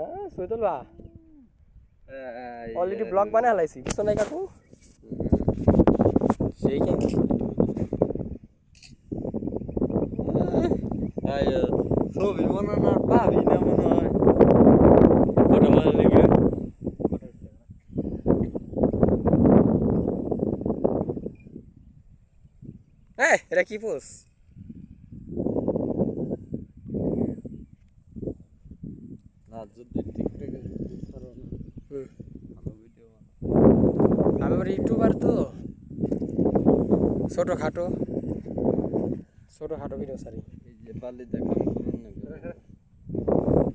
হ্যাঁ ছবি তুলবা already blog বানাই হালাইছি বুঝছ নাই কাকু সেই কেন ছবি বানানোর পাবি না মনে হয় ফটো মারা লেগে হ্যাঁ এটা কি পোস না যদি টিকটকে যদি ছাড়ো না হুম। ভালো ভিডিও আমি আবার ইউটিউবার তো। ছোটো খাটো ছোটো খাটো ভিডিও সারি বালি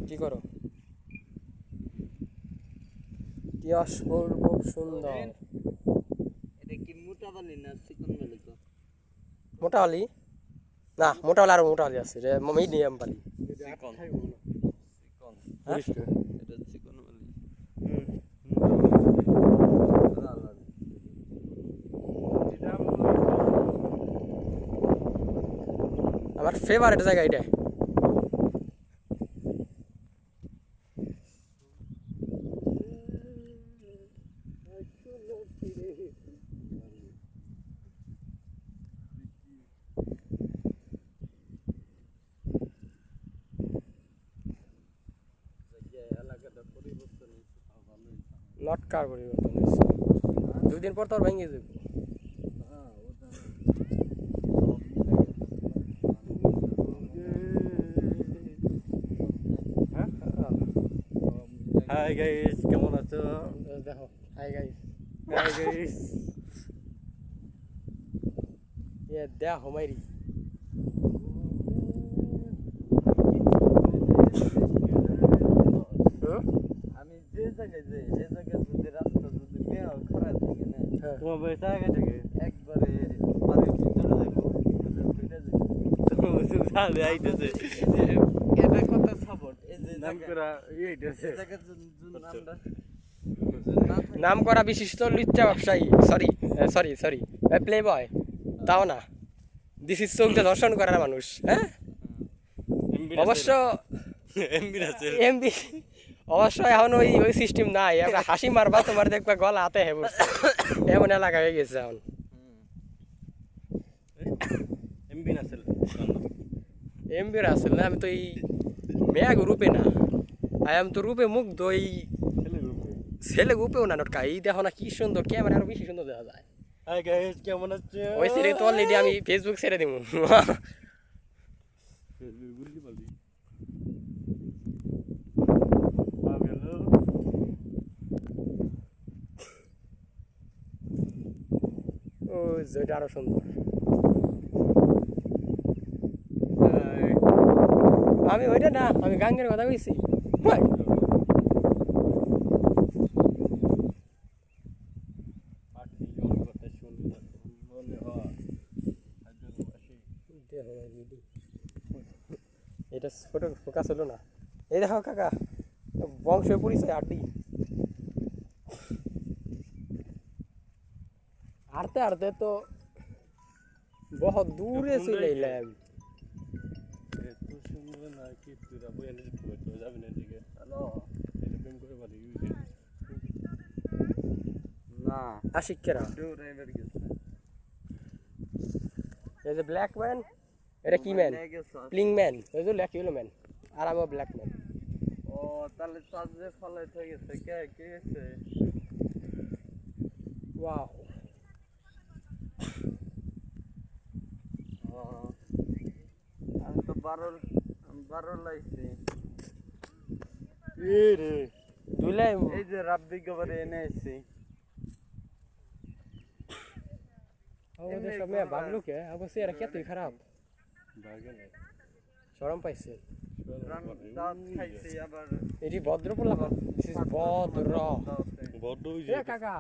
কি করো? কি অপূর্ব সুন্দর। এটা কি মোটা বালি না চিকন বালি তো? মোটা হলি না মোটা হলে আরও মোটা হলি আছে রে মিডিয়াম বালি। চিকন। চিকন হ্যাঁ? এটা চিকন বালি আমার ফেভারিট জায়গা এটা এলাকাটা পরিবর্তন হয়েছে। তাও ভালোই নটকার পরিবর্তন হয়েছে দুই দিন পর তোর ভেঙে যাবে হ্যাঁ ওটা হাই গাইস কেমন আছো দেখো হাই গাইস হাই গাইস এ দেখো মাইরি আমি যে জায়গায় যাই এই জায়গায় যদি রাস্তা যদি মেয়া খারাপ থাকে না। তোমার বাড়ি জায়গা থেকে একবারে বাড়ির ভিতরে যাব ভিতরে আইতেছে এটা কত সাপোর্ট এই যে নাম জায়গা- করা এইটাছে যদি আমরা নাম করা বিশিষ্ট লুচ্চা ব্যবসায়ী sorry sorry sorry playboy তাও না। দিস ইজ চোখটা দর্শন করার মানুষ হ্যাঁ? অবশ্য এমবি আছে। এমবি অবশ্য এখন ওই ওই সিস্টেম নাই। আমরা হাসি মারবা তোমার দেখবা গলা হাতে হে এমন এলাকা হয়ে গেছে এখন। এমবি নাছিল এমবির আসল না আমি তো এই মেয়াগ রূপে না। আই এম তো রূপে মুগ্ধ এই ছেলে রূপে ছেলে রূপেও না নটকা এই দেখো না কি সুন্দর ক্যামেরা আরও বেশি সুন্দর দেখা যায় হাই গাইস কেমন আছো ওই ছেলে তো অলরেডি আমি ফেসবুক ছেড়ে দিব ও যেটা আরও সুন্দর আমি ওইটা না আমি গাঙ্গের কথা কইছি এটা ফটো ফোকাস হলো না। এই দেখো কাকা বংশ পরিচয় আড্ডি হাঁটতে হাঁটতে তো বহুত দূরে চলে এলাম। না দিকে হ্যালো এটা প্রেম করে পারি না এবার গেছে এই যে কি ম্যান প্লিং ম্যান ওই যে লেখ হলো ম্যান আর আমিও ব্ল্যাক ম্যান ও তাহলে চার্জে ফলাই হয়ে গেছে কে কে গেছে ওয়াও আমি তো বারো আমি বারো লাইছি। এই যে গোবরে এনে অবশ্যই এরা খারাপ? সরম পাইছে। এটি ভদ্র ভদ্র। কাকা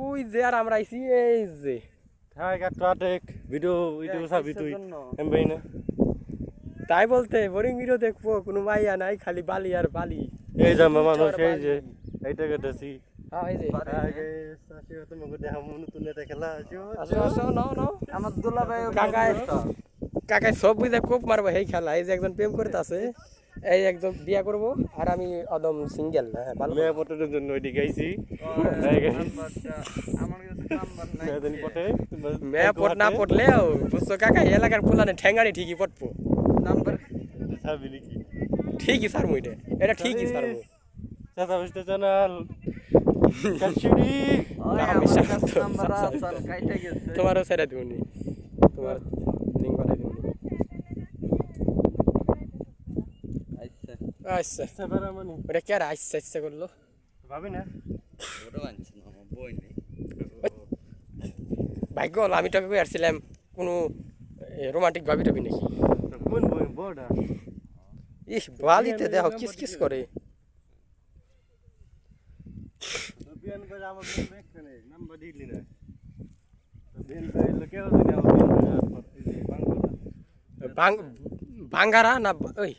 ওই যে আর আমরা আইছি এই যে। কাটাটেক ভিডিও ভিডিও সাবি তুই। এমবি না। তাই বলতে বোরিং ভিডিও দেখব কোনো মাইয়া নাই খালি বালি আর বালি। এই যে মানুষ এই যে এইটা কেটেছি হ্যাঁ এই যে। তোমাকে দেখা কাকায় কাকায় সব বুঝে কোপ মারবো এই খেলা। এই যে একজন প্রেম করতে আছে এই একদম বিয়া করব আর আমি অদম সিঙ্গেল হ্যাঁ ভালো মেয়ে পটের জন্য নাই। মেয়ে পট না পটলেও বুঝছ কাকা এলাকার পোলানে ঠ্যাঙ্গানি ঠিকই পটবো। নাম্বার? নাকি ঠিকই সারমু এটা এটা ঠিকই সারমু চাচা বুঝতে জানাল কাশুরি তোমারও ছেড়ে দিবনি। তোমার লিঙ্ক দিবনি। আচ্ছা। আচ্ছা। সেবার মানে ওটা কে আর আচ্ছা ইচ্ছা করল? ভাবি না। ওটা মানছি না বই নেই। ভাগ্য হলো আমি তোকে কই আসছিলাম কোনো রোমান্টিক ভাবি টবি নাকি? কোন ইস বালিতে দেখো কিস কিস করে। বাঙ্গারা না ওই